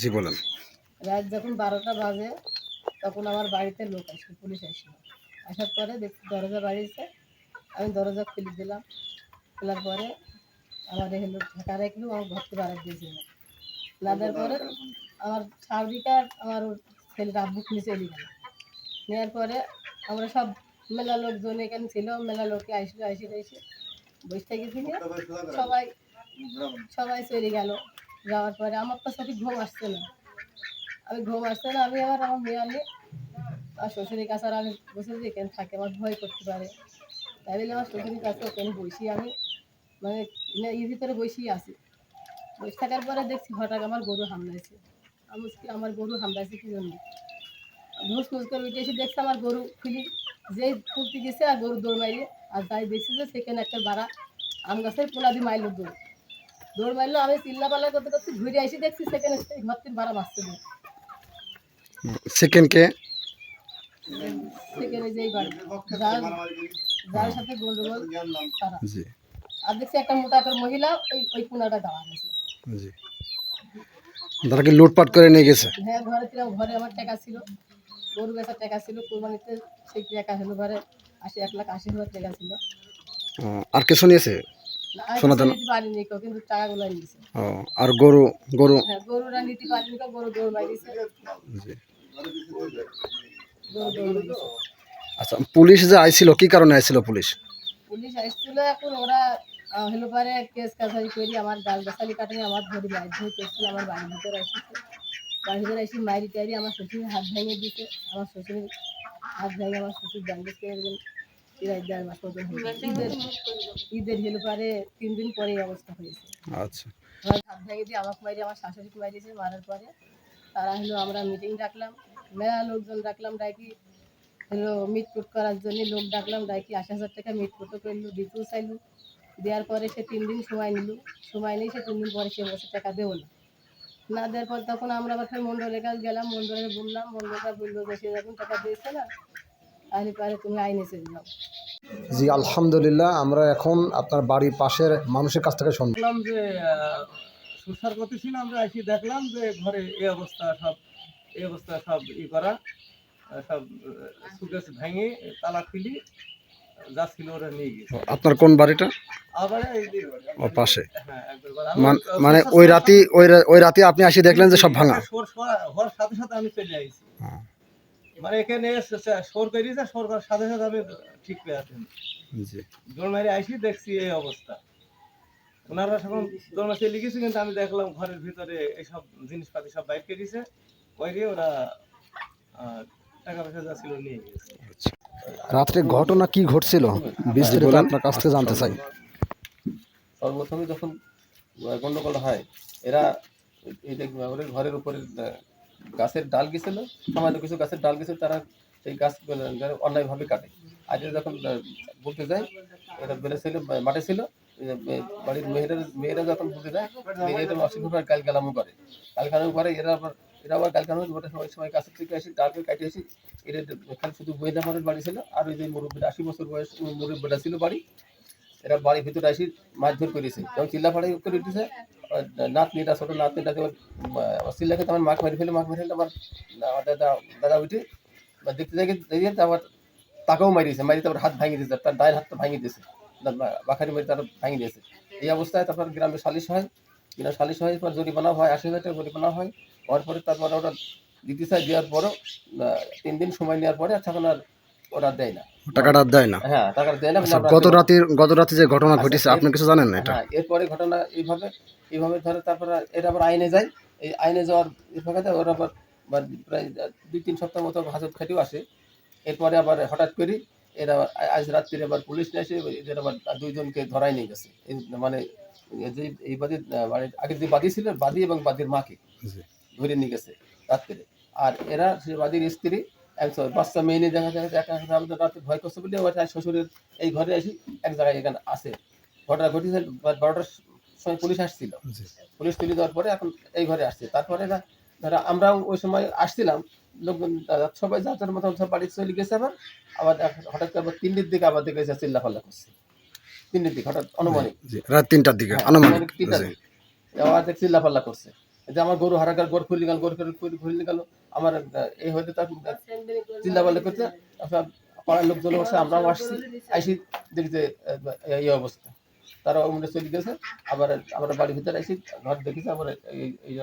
জি, বলেন। রাত যখন বারোটা বাজে, তখন আমার বাড়িতে লোক আসলো পুলিশ আসলো আসার পরে দেখছি দরজা বাড়িয়েছে, আমি দরজা খুলে দিলাম। খোলার পরে আমার হলো ঢাকা রেখেও আমার ঘর থেকে বাড়ি দিয়েছিল না দেওয়ার পরে আমার সার্বিকার আমার ছেলের আব্বু নিচে এলি গেল। নেওয়ার পরে আমরা সব মেলা লোকজন এখানে ছিল, মেলা লোকে আসলো, আসে এসে বসে থেকে সবাই সবাই চলে গেল। যাওয়ার পরে আমার তো সঠিক ঘুম আসছে না। আমি ঘুম আসছে না, আমি আবার আমার মেয়ে আনি আর শ্বশুরের কাছে আর আমি বসে এখানে থাকে, আমার ভয় করতে পারে। তাই বলে আমার শ্বশুরের কাছে ওখানে বসি আমি মানে এর ভিতরে বসেই আছি। বসে থাকার পরে দেখছি হঠাৎ আমার গরু হামলাইছে। আমি আমার গরু হামলাইছে কি জন্য? ঘুষ ঘুষ করে উঠে এসে দেখছি আমার গরু খুলি যেই খুলতে গেছে আর গরু দৌড় মারিয়ে আর তাই দেখছি যে সেখানে একটা বাড়া আম গাছের পোনাদি মাইলো দৌড়। দৌড় মারলো আমি চিল্লা পাল্লা করতে করতে ঘুরে এসে দেখছি সেই ঘর থেকে মারছে না সেকেন্ড কে? সেখানে যেই বাড়ি যার সাথে গন্ডগোল তারা। আর দেখছি একটা মোটা করে মহিলা ওই ওই কোনাটা দেওয়া গেছে জি। তারা কি লুটপাট করে নিয়ে গেছে? হ্যাঁ ঘরে ঘরে আমার টাকা ছিল। গরু বেচার টাকা ছিল কোরবানিতে সেই টাকা হলো ঘরে আশি এক লাখ আশি হাজার টাকা ছিল। আর কিছু নিয়েছে? না, আমি শোনা কিছু দানা- পারিনি কেউ কিন্তু টাকাগুলো নিয়েছে ও আর গরু গরু হ্যাঁ গরুরা নিতে পারিনি কেউ গরু দৌড় জি। মারিয়েছে আচ্ছা পুলিশ যে আইছিল কি কারণে আইছিল পুলিশ? পুলিশ আসছিল এখন ওরা হলো পরে কেস কাছারি করি আমার গাল গাছালি কাটে আমার ধরে বাধ্য করছিল আমার বাড়ির ভিতরে এসেছে বাড়ির ভিতরে এসে মারি টারি আমার শ্বশুরের হাত ভেঙে দিয়েছে আমার শ্বশুরের হাত ভেঙে আমার শ্বশুর ব্যান্ডেজ করে মাস পর্যন্ত ঈদের ঈদের হলো পরে তিন দিন পরে এই অবস্থা হয়েছে। আচ্ছা। হাত ভেঙে দিয়ে আমাকে মারি আমার শাশুড়িকে মারিয়েছে মারার পরে তারা হলো আমরা মিটিং ডাকলাম। মেলা লোকজন ডাকলাম ডাকি হলো মিটকুট করার জন্য লোক ডাকলাম ডাকি আশি হাজার টাকা মিটকুটও করল দিতেও চাইলো। দেওয়ার পরে সে তিন দিন সময় নিল। সময় নিয়ে সে তিন দিন পরে সে বসে টাকা দেবো না না দেওয়ার পর তখন আমরা আবার ফের মন্ডলের কাছে গেলাম মন্ডলে বললাম মন্ডলটা বলল যে সে যখন টাকা দিয়েছে না তাহলে পরে তুমি আইনে চলে যাও। জি আলহামদুলিল্লাহ আমরা এখন আপনার বাড়ির পাশের মানুষের কাছ থেকে শুনব দেখলাম যে সুসার করতেছিল আমরা এসে দেখলাম যে ঘরে এই অবস্থা সব এই অবস্থা সব ই করা সব সুকেশ ভেঙে তালা খুলি যা ছিল ওরা নিয়ে গেছে। আপনার কোন বাড়িটা? আবার ও পাশে। হ্যাঁ মানে ওই রাতে ওই রা- ওই রাতে আপনি আসি দেখলেন যে সব ভাঙা? সোর সোর- হওয়ার সাথে সাথে আমি চলে আইছি। হ্যাঁ। মানে এখানে এসে সোর করিয়েছে সোর সাথে সাথে আমি ঠিক পেয়ে আছেন জি। দৌড় মারি আইসি দেখছি এই অবস্থা। ওনারা দৌড় মারতে লিখেছে কিন্তু আমি দেখলাম ঘরের ভিতরে এইসব জিনিসপাতি সব বাইর করে দিয়েছে কইরে ওরা টাকা পয়সা যা ছিল নিয়ে গেছে। রাত্রে ঘটনা কি ঘটছিল? বিস্তারিত আপনার কাছ থেকে জানতে চাই। সর্বপ্রথমে যখন গন্ডগোল হয় এরা এই যে ওদের ঘরের উপরে গাছের ডাল গেছিল, সামান্য কিছু গাছের ডাল গেছিল, তারা সেই গাছ অন্যায়ভাবে কাটে। এরা যখন বলতে যায় এরা বেড়ে ছিল মাঠে ছিল এই বাড়ির মেয়েরা মেয়েরা যখন বলতে যায়, মেয়েরা অসুবিধা কাল কালামও করে। কাল কালামও করে, এরা আবার এরা আবার কাল কালামও ওটা সময় সময় গাছের থেকে এসে ডালকে কাটে এসে এরা এখানে শুধু বইদা মারের বাড়ি ছিল, আর ওই যে মুরব্বীর, আশি বছর বয়স, মুরব্বীরা ছিল বাড়ি। এরা বাড়ির ভিতরে আসি মারধর করেছে। যখন চিল্লাফাড়াই করে উঠেছে নাতনিটা, ছোট নাতনিটা আমার চিল্লা খেতে আমার মাছ মেরে ফেলে মাছ মেরে ফেলে আমার দাদা দাদা উঠে দেখতে দেখে দেখে আবার তাকেও মারিয়েছে মারি তারপর হাত ভাঙিয়ে দিয়েছে, তার দায়ের হাতটা ভাঙিয়ে দিয়েছে বাখারি মেরে তার ভাঙিয়ে দিয়েছে। এই অবস্থায় তারপর গ্রামে সালিশ হয়, গ্রামে সালিশ হয় পর জরিমানা হয়, আশি হাজার টাকা জরিমানা হয়, হওয়ার পরে তারপর ওরা দিতে চায়, দেওয়ার পরও তিন দিন সময় নেওয়ার পরে আচ্ছা এখন আর ওরা দেয় না। টাকাটা দেয় না? হ্যাঁ টাকা দেয় না আচ্ছা গত রাতের গত রাতে যে ঘটনা আচ্ছা, ঘটেছে আপনি কিছু জানেন না এটা? হ্যাঁ এরপরে ঘটনা এইভাবে এইভাবে ধরে তারপরে এরা আবার আইনে যায়। এই আইনে যাওয়ার ফাঁকাতে ওরা আবার প্রায় দুই তিন সপ্তাহ মতো হাজত খাটিও আসে। এরপরে আবার হঠাৎ করে এরা আজ রাত্রিরে আবার পুলিশ নিয়ে এসে এদের আবার দুইজনকে ধরাই নিয়ে গেছে। মানে এই যে এই বাদী মানে আগে যে বাদী ছিল বাদী এবং বাদীর মাকে। ধরে নিয়ে গেছে রাত্রে। আর এরা সে বাদীর স্ত্রী একজন বাচ্চা মেয়ে নিয়ে দেখা যায় একা আমাদের রাতে ভয় করছে বলে এক শ্বশুরের এই ঘরে এসে এক জায়গায় এখানে আছে ঘটনা ঘটেছে বারোটার সময় পুলিশ আসছিল। পুলিশ তুলে দেওয়ার পরে এখন এই ঘরে আসছে। তারপরে না ধরো আমরাও ওই সময় আসছিলাম লোকজন সবাই যার মতো সব বাড়ি চলে গেছে আবার আবার হঠাৎ করে আবার তিনটির দিকে আবার দেখে চিল্লা ফাল্লা করছে। তিনটির দিকে হঠাৎ অনুমানিক রাত তিনটার দিকে হ্যাঁ, আনুমানিক আনুমানিক তিনটার দিকে। আবার দেখ চিল্লা করছে। যে আমার গরু হারাকার গরু খুলে গেল গরু খুলে গেল। আমার এই হয়তো তার চিল্লা পাল্লা করতে তারপর পাড়ার লোক চলে বসে আমরাও আসছি আইসি দেখি যে এই অবস্থা। তারা মনে চলে গেছে আবার আমরা বাড়ির ভিতরে আইসি ঘর দেখেছি আবার এই এই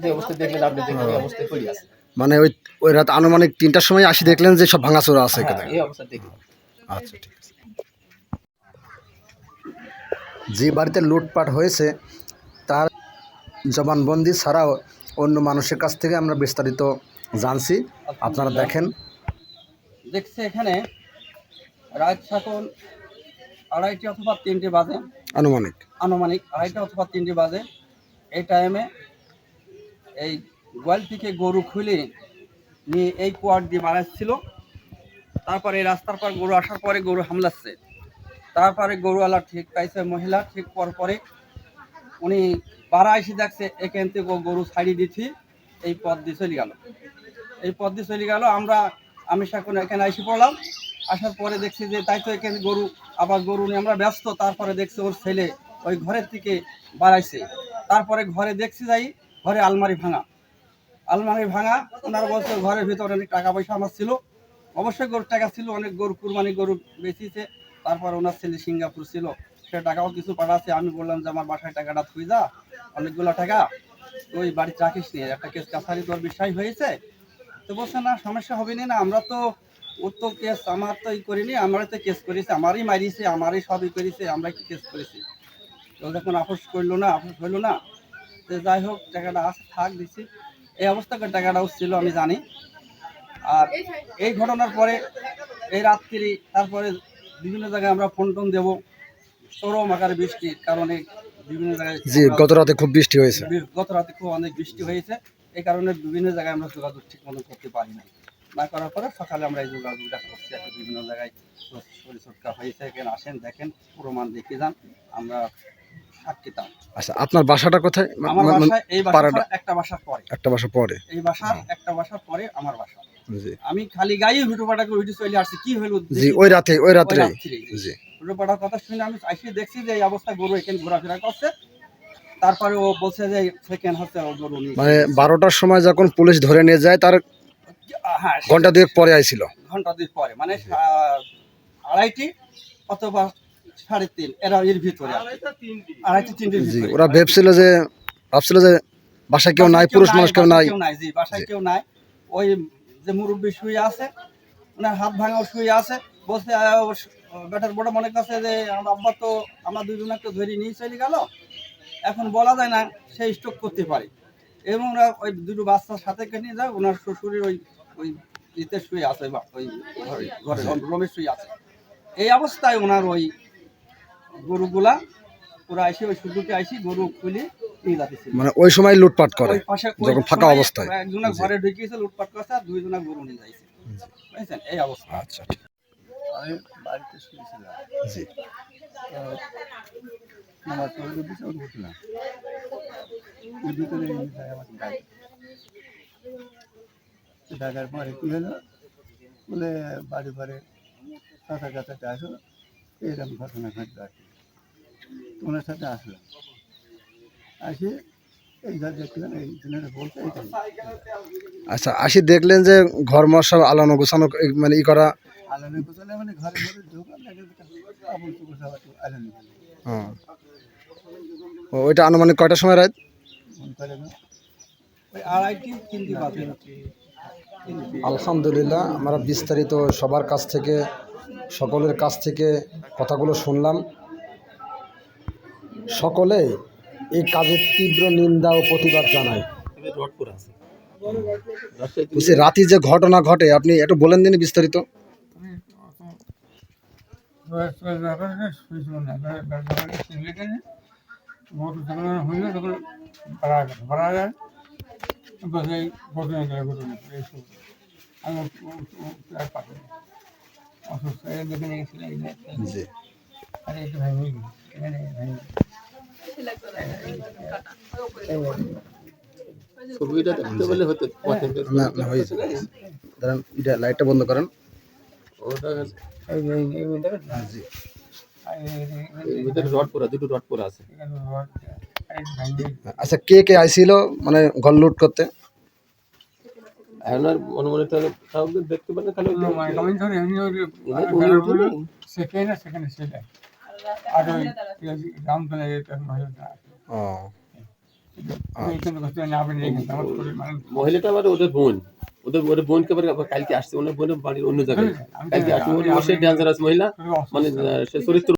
যে অবস্থা দেখলেন আপনি দেখলেন এই অবস্থায় পড়ে আছে। মানে ওই ওই রাত আনুমানিক তিনটার সময় আসি দেখলেন যে সব ভাঙাচোরা আছে হ্যাঁ, এখানে এই অবস্থা আচ্ছা ঠিক আছে। যে বাড়িতে লুটপাট হয়েছে তার জবানবন্দি ছাড়াও অন্য মানুষের কাছ থেকে আমরা বিস্তারিত জানছি। আপনারা দেখেন। দেখছে এখানে রাত সকাল আড়াইটি অথবা তিনটে বাজে। আনুমানিক। আনুমানিক আড়াইটে অথবা তিনটে বাজে। এই টাইমে এই গোয়াল থেকে গরু খুলে নিয়ে এই কোয়ার দিয়ে বাড়াচ্ছিল তারপরে এই রাস্তার পর গরু আসার পরে গরু হামলাচ্ছে। তারপরে গরুওয়ালা ঠিক পাইছে মহিলা ঠিক পর পরে উনি বাড়া এসে দেখছে, এখান থেকে গরু ছাড়িয়ে দিচ্ছি, এই পথ দিয়ে চলে গেল। এই পথ দিয়ে চলে গেল, আমরা, আমি এখন এখানে এসে পড়লাম, আসার পরে দেখছি যে তাই তো এখানে গরু, আবার গরু নিয়ে আমরা ব্যস্ত, তারপরে দেখছি ওর ছেলে ওই ঘরের থেকে বাড়াইছে। তারপরে ঘরে দেখছি যাই, ঘরে আলমারি ভাঙা। আলমারি ভাঙা, ওনার বলছে ঘরের ভিতরে অনেক টাকা পয়সা আমার ছিল। অবশ্যই গরুর টাকা ছিল, অনেক গরু কুরবানি গরু বেচিছে, তারপর ওনার ছেলে সিঙ্গাপুর ছিল। সে টাকাও কিছু পাঠাচ্ছে, আমি বললাম যে আমার বাসায় টাকাটা থুই যা, অনেকগুলো টাকা তো ওই বাড়িতে রাখিস নি, একটা কেস কাছারি তোর বিশ্বাস হয়েছে। তো বলছে, না, সমস্যা হবে না আমরা তো ওর তো কেস আমার তো ই করিনি আমরা তো কেস করেছি, আমারই মারিয়েছে আমারই সবই করেছে আমরা কি কেস করেছি? তো যখন আপোষ করল না আপোষ হইল না। তো যাই হোক, টাকাটা আছে, থাক, দিছি। এই অবস্থাকে টাকাটাও ছিল আমি জানি। আর এই ঘটনার পরে, এই রাত্রি, তারপরে বিভিন্ন জায়গায় আমরা ফোন টোন দেবো। চরম আকারে বৃষ্টির কারণে বিভিন্ন জায়গায় জি গত রাতে খুব বৃষ্টি হয়েছে। গত রাতে খুব অনেক বৃষ্টি হয়েছে। এই কারণে বিভিন্ন জায়গায় আমরা যোগাযোগ ঠিক মতো করতে পারি না না করার পরে সকালে আমরা এই যোগাযোগটা করছি। একটা বিভিন্ন জায়গায় ছটকা হয়েছে। এখানে আসেন দেখেন প্রমাণ দেখে যান। আমরা আচ্ছা আপনার বাসাটা কোথায়? আমার এই বাসা একটা বাসার পরে। একটা বাসা পরে। এই বাসার একটা বাসার পরে আমার বাসা। আমি খালি গায়ে ভিডিও করে ভিডিও চলে আসছি। কি হলো? জি ওই রাতে ওই। জি। ভিডিও পাটার কথা শুনে আমি এসে দেখছি যে এই অবস্থা গরু এখানে ঘোরাফেরা করছে। তারপরে ও বলছে যে সেকেন্ড হচ্ছে গরু নিয়ে। মানে বারোটার সময় যখন পুলিশ ধরে নিয়ে যায় তার হ্যাঁ ঘণ্টা দুয়েক পরে আইছিল। ঘণ্টা দুই পরে মানে আড়াইটি অথবা সাড়ে তিন এরা এর ভিতরে আড়াইটি তিনটির জি ভিতরে। ওরা ভেবছিল যে ভাবছিল যে বাসায় কেউ নাই পুরুষ মানুষ কেউ নাই। কেউ নাই জি বাসায় কেউ নাই। ওই যে মুরব্বী শুয়ে আছে ওনার হাত ভাঙাও শুয়ে আছে বলছে ওর বড় মনে করছে যে আমার আব্বা তো আমরা দুজনকে ধরে নিয়ে চলে গেল। এখন বলা যায় না সে স্ট্রোক করতে পারে। এবং ওরা ওই দুটো বাচ্চার সাথে নিয়ে যায় ওনার শ্বশুরের ওই ওই ইতে শুয়ে আছে ওই বা- ওই ঘরে ঘরে রমে শুয়ে আছে। এই অবস্থায় ওনার ওই গরুগুলা ওরা এসে ওই সুযোগে আইসি গরু খুলে মানে ওই সময় লুটপাট করে যখন ফাঁকা অবস্থায়। একজনা ঘরে ঢুকিয়েছে লুটপাট করছে আর দুইজনা গরু নিয়ে যাইছে। বুঝছেন? এই অবস্থা। আচ্ছা আমি বাড়িতে শুয়েছিলাম। জি। আমার চোখের দিকে আমি উঠলাম এর ভিতরে আমাকে ডাক ডাকার পরে কী হলো? বলে বাড়ি পরে চাচা কাছাতে আসো এরকম ঘটনা ঘটবে আর কি। ওনার সাথে আসলাম আসে এই ঘর দেখলাম এই বলতে আচ্ছা আসি দেখলেন যে ঘর সব আলানো গোছানো মানে ই করা মানে ঘরে ঘরে ঢোকা কাপড় চোপড় সব একটু আলানে হ্যাঁ। ও, ওইটা আনুমানিক কয়টার সময় রাত? করে না। ওই আড়াইটি তিনটি বাজে। আলহামদুলিল্লাহ আমরা বিস্তারিত সবার কাছ থেকে সকলের কাছ থেকে কথাগুলো শুনলাম। সকলে এই কাজের তীব্র নিন্দা ও প্রতিবাদ জানায়। বলছি রাতে যে ঘটনা ঘটে আপনি একটু বলেন দিন বিস্তারিত। মোটর যখন হইল তখন ভাড়া গেল ভাড়া যায় বাস ঘটনা গেলে ঘটনা এইসব আমি আর পাবো অসুস্থ দেখে নিয়েছিল একটু হয়ে ভাই ছবিটা দেখতে বলে হতো। না না হয়েছে এটা লাইটটা বন্ধ করেন। ওটা জি। ভিতরে রড দুটো রড আছে। আচ্ছা কে কে আইছিল মানে ঘর লুট করতে? দেখতে পারে খালি এমনি। সেকেন্ড সেকেন্ড ছিল আর ও। শরীর মানে মহিলাটা আবার ওদের বোন। ওদের ওদের বোনকে কালকে আসছে। ওনার বোনের বাড়ির অন্য জায়গায়। আমি কালকে আসছে। ওর সে ডেঞ্জারাস মহিলা। মানে সে চরিত্র